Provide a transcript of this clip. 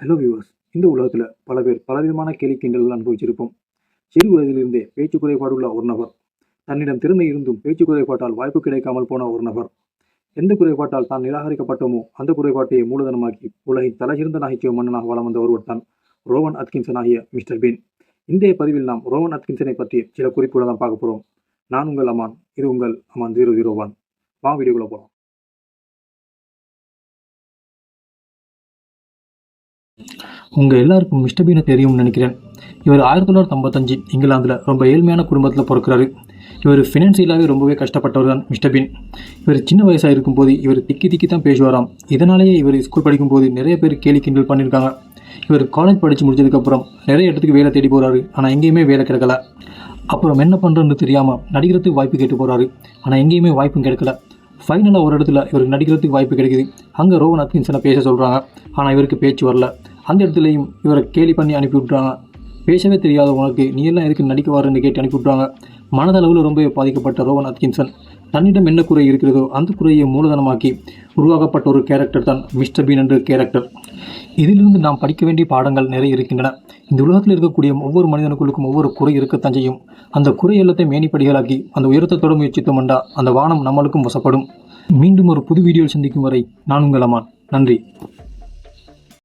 Hello viewers இந்த உலகத்தில் பல பேர் பலவிதமான கேலி கிண்டல்கள் அனுபவிச்சிருப்போம். சிறு வயதிலிருந்தே பேச்சு குறைபாடுள்ள ஒரு நபர். தன்னிடம் திறமை இருந்தும் பேச்சு குறைபாட்டால் வாய்ப்பு கிடைக்காமல் போன ஒரு நபர். எந்த குறைபாட்டால் தான் நிராகரிக்கப்பட்டோமோ அந்த குறைபாட்டையை மூலதனமாக்கி உலகின் தலைசிறந்த நகைச்சுவை மன்னனாக வளம் வந்த ஒருவர் தான் ரோவன் அத்கின்சன் ஆகிய மிஸ்டர் பீன். இன்றைய பதிவில் நாம் ரோவன் அத்கின்சனை பற்றி சில குறிப்புகளை தான் பார்க்க போகிறோம் நான் உங்கள் அமான் இது உங்கள் அமான் ஜீரோ ஜீரோ ஒன் வா வீடியோக்குள்ளே போகலாம் உங்கள் எல்லாருக்கும் மிஸ்டர் பீனை தெரியும்னு நினைக்கிறேன். இவர் ஆயிரத்தி தொள்ளாயிரத்தி ஐம்பத்தஞ்சு இங்கிலாந்தில் ரொம்ப ஏழ்மையான குடும்பத்தில் பிறக்கிறாரு. இவர் ஃபினான்சியலாகவே ரொம்பவே கஷ்டப்பட்டவர் தான் மிஸ்டர் பீன். இவர் சின்ன வயசாக இருக்கும்போது இவர் திக்கி திக்கி தான் பேசுவாராம். இதனாலேயே இவர் ஸ்கூல் படிக்கும்போது நிறைய பேர் கேலி கிண்டல் பண்ணியிருக்காங்க. இவர் காலேஜ் படித்து முடிச்சதுக்கப்புறம் நிறைய இடத்துக்கு வேலை தேடி போகிறாரு ஆனால் எங்கேயுமே வேலை கிடைக்கல. அப்புறம் என்ன பண்ணுறதுன்னு தெரியாமல் நடிக்கிறதுக்கு வாய்ப்பு கேட்டு போகிறாரு ஆனால் எங்கேயுமே வாய்ப்பும் கிடைக்கல. ஃபைனலாக ஒரு இடத்துல இவருக்கு நடிக்கிறதுக்கு வாய்ப்பு கிடைக்குது. அங்கே ரோவன் அத்கின்சனை பேச சொல்கிறாங்க ஆனால் இவருக்கு பேச்சு வரல. அந்த இடத்துலையும் இவரை கேலி பண்ணி அனுப்பி விட்றாங்க பேசவே தெரியாத உனக்கு. நீ எல்லாம் எதுக்கு நடிக்க வரேன்னு கேட்டு அனுப்பி விட்றாங்க மனதளவில் ரொம்பவே பாதிக்கப்பட்ட ரோவன் அத்கின்சன் தன்னிடம் என்ன குறை இருக்கிறதோ அந்த குறையை மூலதனமாக்கி உருவாக்கப்பட்ட ஒரு கேரக்டர் தான் மிஸ்டர் பீன் என்ற கேரக்டர் இதிலிருந்து நாம் படிக்க வேண்டிய பாடங்கள் நிறைய இருக்கின்றன. இந்த உலகத்தில் இருக்கக்கூடிய ஒவ்வொரு மனிதனுக்குள்ளுக்கும் ஒவ்வொரு குறை இருக்கத்தான் செய்யும். அந்த குறை எல்லாத்தையும் மேனிப்படிகளாக்கி அந்த உயரத்தை தொட முயற்சித்தோம்டா அந்த வானம் நம்மளுக்கும் வசப்படும். மீண்டும் ஒரு புது வீடியோவில் சந்திக்கும் வரை நான் உங்கள் அம்மான் நன்றி.